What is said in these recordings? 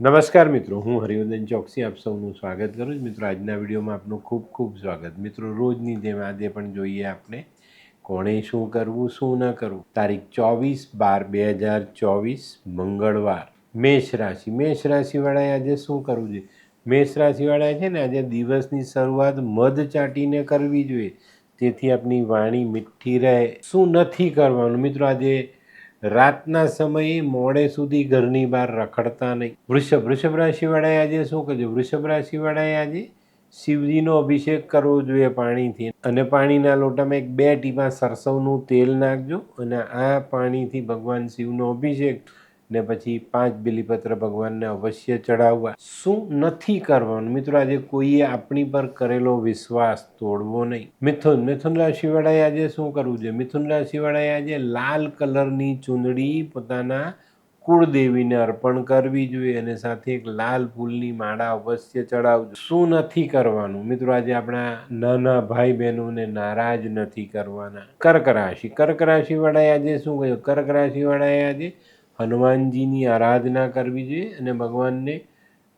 નમસ્કાર મિત્રો, હું હરિવર્ધન ચોકસી આપ સૌનું સ્વાગત કરું છું. મિત્રો, આજના વિડીયોમાં આપનું ખૂબ ખૂબ સ્વાગત. મિત્રો, રોજની જેમ આજે પણ જોઈએ આપણે કોણે શું કરવું, શું ન કરવું. તારીખ ચોવીસ બાર બે હજાર ચોવીસ, મંગળવાર. મેષ રાશિ. મેષ રાશિવાળાએ આજે શું કરવું જોઈએ? મેષ રાશિવાળાએ છે ને આજે દિવસની શરૂઆત મધ ચાટીને કરવી જોઈએ. તેથી આપની વાણી મીઠી રહે. શું નથી કરવાનું? મિત્રો, આજે રાતના સમયે મોડે સુધી ઘરની બહાર રખડતા નહીં. વૃષભ વૃષભ રાશિવાળાએ આજે શું કરજો વૃષભ રાશિવાળાએ આજે શિવજીનો અભિષેક કરવો જોઈએ પાણીથી. અને પાણીના લોટામાં એક બે ટીપા સરસવનું તેલ નાખજો અને આ પાણીથી ભગવાન શિવનો અભિષેક ને પછી પાંચ બિલીપત્ર ભગવાનને અવશ્ય ચડાવવા. શું નથી કરવાનું? મિત્રો, આજે કોઈએ આપણી પર કરેલો વિશ્વાસ તોડવો નહીં. મિથુન મિથુન રાશિવાળાએ આજે શું કરવું છે મિથુન રાશિવાળાએ આજે લાલ કલરની ચૂંદડી પોતાના કુળદેવીને અર્પણ કરવી જોઈએ અને સાથે એક લાલ ફૂલની માળા અવશ્ય ચડાવજો. શું નથી કરવાનું? મિત્રો, આજે આપણા નાના ભાઈ બહેનોને નારાજ નથી કરવાના. કર્ક રાશિ. કર્ક રાશિવાળાએ આજે શું કહ્યું? કર્ક રાશિવાળાએ આજે હનુમાનજીની આરાધના કરવી જોઈએ અને ભગવાનને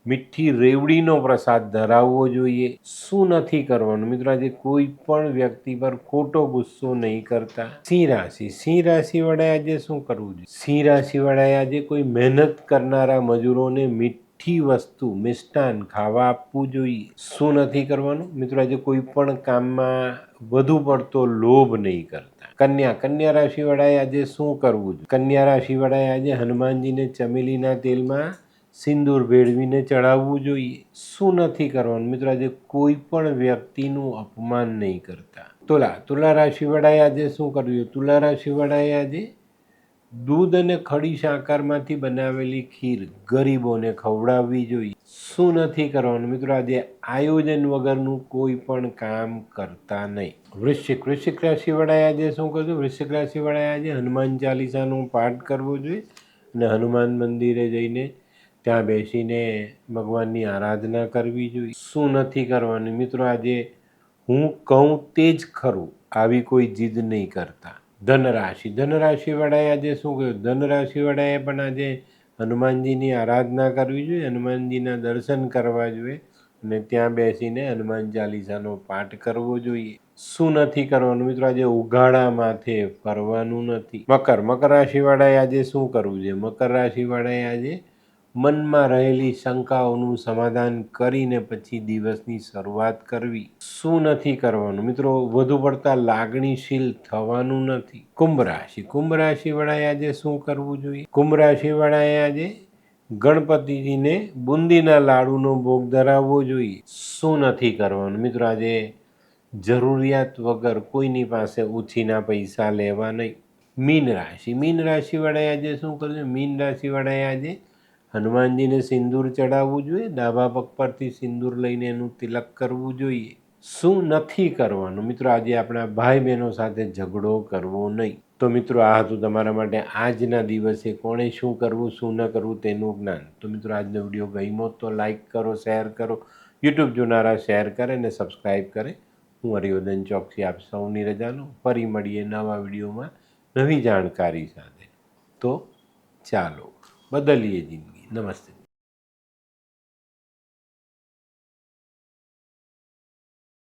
મીઠી રેવડીનો પ્રસાદ ધરાવવો જોઈએ. શું નથી કરવાનું? મિત્રો, આજે કોઈ પણ વ્યક્તિ પર ખોટો ગુસ્સો નહીં કરતા. સિંહ રાશિ. સિંહ રાશિવાળાએ આજે શું કરવું જોઈએ? સિંહ રાશિવાળાએ આજે કોઈ મહેનત કરનારા મજૂરોને મીઠી વસ્તુ, મિષ્ટાન, ખાવા આપવું જોઈએ. શું નથી કરવાનું? મિત્રો, આજે કોઈ પણ કામમાં વધુ પડતો લોભ નહીં કરતા. કન્યા કન્યા રાશિવાળાએ આજે શું કરવું જોઈએ? કન્યા રાશિવાળાએ આજે હનુમાનજીને ચમેલીના તેલમાં સિંદૂર ભેળવીને ચડાવવું જોઈએ. શું નથી કરવાનું? મિત્રો, આજે કોઈ પણ વ્યક્તિનું અપમાન નહીં કરતા. તુલા તુલા રાશિવાળાએ આજે શું કરવું તુલા રાશિવાળાએ આજે દૂધ અને ખડી સાકરમાંથી બનાવેલી ખીર ગરીબોને ખવડાવવી જોઈએ. શું નથી કરવાનું? મિત્રો, આજે આયોજન વગરનું કોઈ પણ કામ કરતા નહીં. વૃશ્ચિક વૃશ્ચિક રાશિવાળાએ આજે શું કરશું વૃશ્ચિક રાશિવાળાએ આજે હનુમાન ચાલીસાનો પાઠ કરવો જોઈએ અને હનુમાન મંદિરે જઈને ત્યાં બેસીને ભગવાનની આરાધના કરવી જોઈએ. શું નથી કરવાનું? મિત્રો, આજે હું કહું તે જ ખરું. આવી કોઈ જીદ નહીં કરતા. ધનરાશિ. ધનરાશિવાળાએ આજે શું કહ્યું? ધનરાશિવાળાએ પણ આજે હનુમાનજીની આરાધના કરવી જોઈએ, હનુમાનજીના દર્શન કરવા જોઈએ અને ત્યાં બેસીને હનુમાન ચાલીસાનો પાઠ કરવો જોઈએ. શું નથી કરવાનું? મિત્રો, આજે ઉઘાડા માથે ફરવાનું નથી. મકર. મકર રાશિવાળાએ આજે શું કરવું છે મકર રાશિવાળાએ આજે મનમાં રહેલી શંકાઓનું સમાધાન કરીને પછી દિવસની શરૂઆત કરવી. શું નથી કરવાનું? મિત્રો, વધુ પડતા લાગણીશીલ થવાનું નથી. કુંભ રાશિ. કુંભ રાશિવાળાએ આજે શું કરવું જોઈએ? કુંભ રાશિવાળાએ આજે ગણપતિજીને બુંદીના લાડુનો ભોગ ધરાવવો જોઈએ. શું નથી કરવાનું? મિત્રો, આજે જરૂરિયાત વગર કોઈની પાસે ઉછીના પૈસા લેવા નહીં. મીન રાશિ. મીન રાશિવાળાએ આજે શું કરવું મીન રાશિવાળાએ આજે હનુમાનજીને સિંદૂર ચડાવવું જોઈએ, ડાબા પગ પરથી સિંદૂર લઈને એનું તિલક કરવું જોઈએ. શું નથી કરવાનું? મિત્રો, આજે આપણા ભાઈ બહેનો સાથે ઝઘડો કરવો નહીં. તો મિત્રો, આ હતું તમારા માટે આજના દિવસે કોણે શું કરવું, શું ન કરવું તેનું જ્ઞાન. તો મિત્રો, આજનો વીડિયો ગમ્યો તો લાઇક કરો, શેર કરો, યુટ્યુબ જોનારા શેર કરે અને સબસ્ક્રાઈબ કરે. હું હરિવર્ધન ચોકસી આપ સૌની રજાનું ફરી મળીએ નવા વિડીયોમાં નવી જાણકારી સાથે. તો ચાલો. બદલીએ જિંદગી. નમસ્તે.